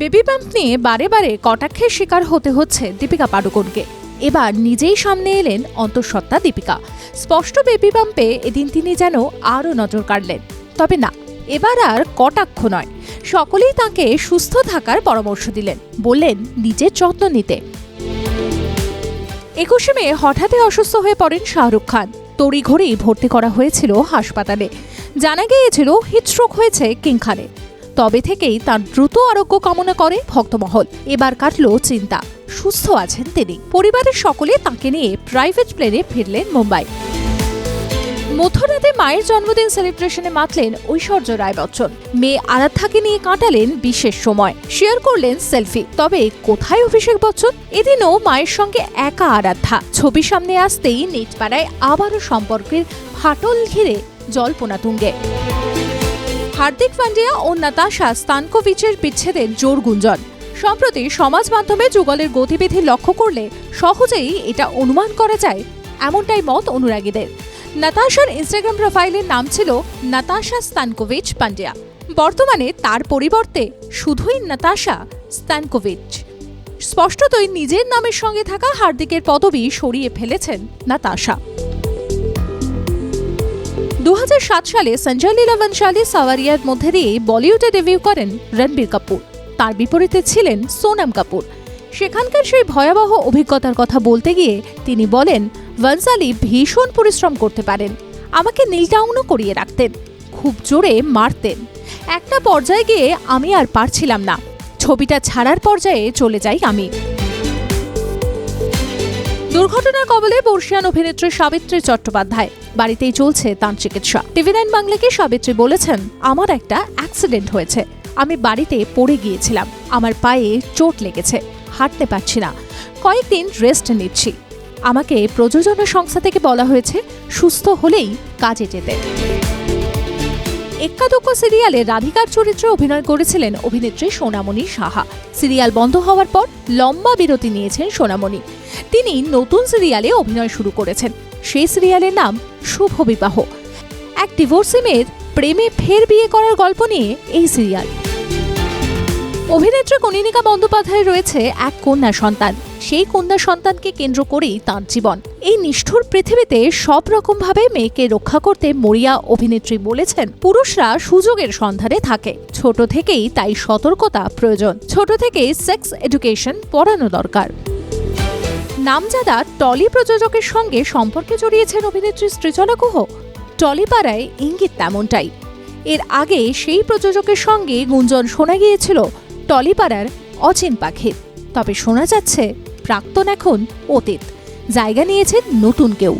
Baby pump নিয়ে বারে বারে কটাক্ষের শিকার হতে হচ্ছে দীপিকা পাডুকোনকে। এবার নিজেই সামনে এলেন অন্তঃসত্ত্বা দীপিকা। স্পষ্ট বেবি পাম্পে এদিন তিনি যেন আরও নজর কাড়লেন। তবে না, এবার আর কটাক্ষ নয়। সকলেই তাকে সুস্থ থাকার পরামর্শ দিলেন। বললেন, নিজের যত্ন নিতে। একুশে মে হঠাৎই অসুস্থ হয়ে পড়েন শাহরুখ খান। তড়িঘড়ি ভর্তি করা হয়েছিল হাসপাতালে। জানা গিয়েছিল হিটস্ট্রোক হয়েছে কিং খানের তবে থেকেই তার দ্রুত আরোগ্য কামনা করে ভক্তমহল। এবার কাটল চিন্তা। সুস্থ আছেন তিনি। পরিবারের সকলে তাকে নিয়ে প্রাইভেট প্লেনে ফিরলেন মুম্বাই। মধ্যরাতে মায়ের জন্মদিন সেলিব্রেশনে মাতলেন ঐশ্বর্য রায় বচ্চন মেয়ে আরাধ্যাকে নিয়ে কাটালেন বিশেষ সময়। শেয়ার করলেন সেলফি। তবে কোথায় অভিষেক বচ্চন? এদিনও মায়ের সঙ্গে একা আরাধ্যা। ছবি সামনে আসতেই নেটপাড়ায় আবারও সম্পর্কের ফাটল ঘিরে জল্পনা তুঙ্গে। হার্দিক পান্ডিয়া ও নাতাশা স্তানকোভিচের বিচ্ছেদের জোর গুঞ্জন। সম্প্রতি সমাজ মাধ্যমে যুগলের গতিবিধি লক্ষ্য করলে সহজেই এটা অনুমান করা যায়, এমনটাই মত অনুরাগীদের। নাতাশার ইনস্টাগ্রাম প্রোফাইলের নাম ছিল নাতাশা স্তানকোভিচ পান্ডিয়া। বর্তমানে তার পরিবর্তে শুধুই নাতাশা স্তানকোভিচ। স্পষ্টতই নিজের নামের সঙ্গে থাকা হার্দিকের পদবি সরিয়ে ফেলেছেন নাতাশা। দু সালে সঞ্জয় লীলা বনশালী সাওয়ারিয়ার মধ্যে দিয়ে বলিউডে ডেবিউ করেন রণবীর কাপুর। তার বিপরীতে ছিলেন সোনাম কাপুর। সেখানকার সেই ভয়াবহ অভিজ্ঞতার কথা বলতে গিয়ে তিনি বলেন বনশালী ভীষণ পরিশ্রম করতে পারেন। আমাকে নীলটাউনও করিয়ে রাখতেন। খুব জোরে মারতেন। একটা পর্যায়ে গিয়ে আমি আর পারছিলাম না। ছবিটা ছাড়ার পর্যায়ে চলে যাই আমি। দুর্ঘটনার কবলে বর্ষিয়ান অভিনেত্রী সাবিত্রী চট্টোপাধ্যায়। বাড়িতেই চলছে তাঁর চিকিৎসা। টিভি নাইন বাংলাকে সাবিত্রী বলেছেন, আমার একটা অ্যাক্সিডেন্ট হয়েছে। আমি বাড়িতে পড়ে গিয়েছিলাম। আমার পায়ে চোট লেগেছে। হাঁটতে পারছি না। কয়েকদিন রেস্ট নিচ্ছি। আমাকে প্রযোজনা সংস্থা থেকে বলা হয়েছে, সুস্থ হলেই কাজে যেতে। এক্কাদুক্ক সিরিয়ালে রাধিকার চরিত্রে অভিনয় করেছিলেন অভিনেত্রী সোনামণি সাহা। সিরিয়াল বন্ধ হওয়ার পর লম্বা বিরতি নিয়েছেন সোনামণি। তিনি নতুন সিরিয়ালে অভিনয় শুরু করেছেন। সেই সিরিয়ালের নাম শুভ বিবাহ। এক ডিভোর্সি মেয়ের প্রেমে ফের বিয়ে করার গল্প নিয়ে এই সিরিয়াল। অভিনেত্রী কনিনিকা বন্দ্যোপাধ্যায় রয়েছে এক কন্যা সন্তান। সেই কন্যা সন্তানকে কেন্দ্র করেই তাঁর জীবন। এই নিষ্ঠুর পৃথিবীতে সব রকমভাবে মেয়েকে রক্ষা করতে মরিয়া অভিনেত্রী বলেছেন, পুরুষরা সুযোগের সন্ধানে থাকে। ছোট থেকেই তাই সতর্কতা প্রয়োজন। ছোট থেকেই সেক্স এডুকেশন পড়ানো দরকার। নামজাদা টলি প্রযোজকের সঙ্গে সম্পর্কে জড়িয়েছেন অভিনেত্রী সৃজলা গুহ। টলিপাড়ায় ইঙ্গিত তেমনটাই। এর আগে সেই প্রযোজকের সঙ্গে গুঞ্জন শোনা গিয়েছিল টলিপাড়ার অচিন পাখির তবে শোনা যাচ্ছে প্রাক্তন এখন অতীত। জায়গা নিয়েছেন নতুন কেউ।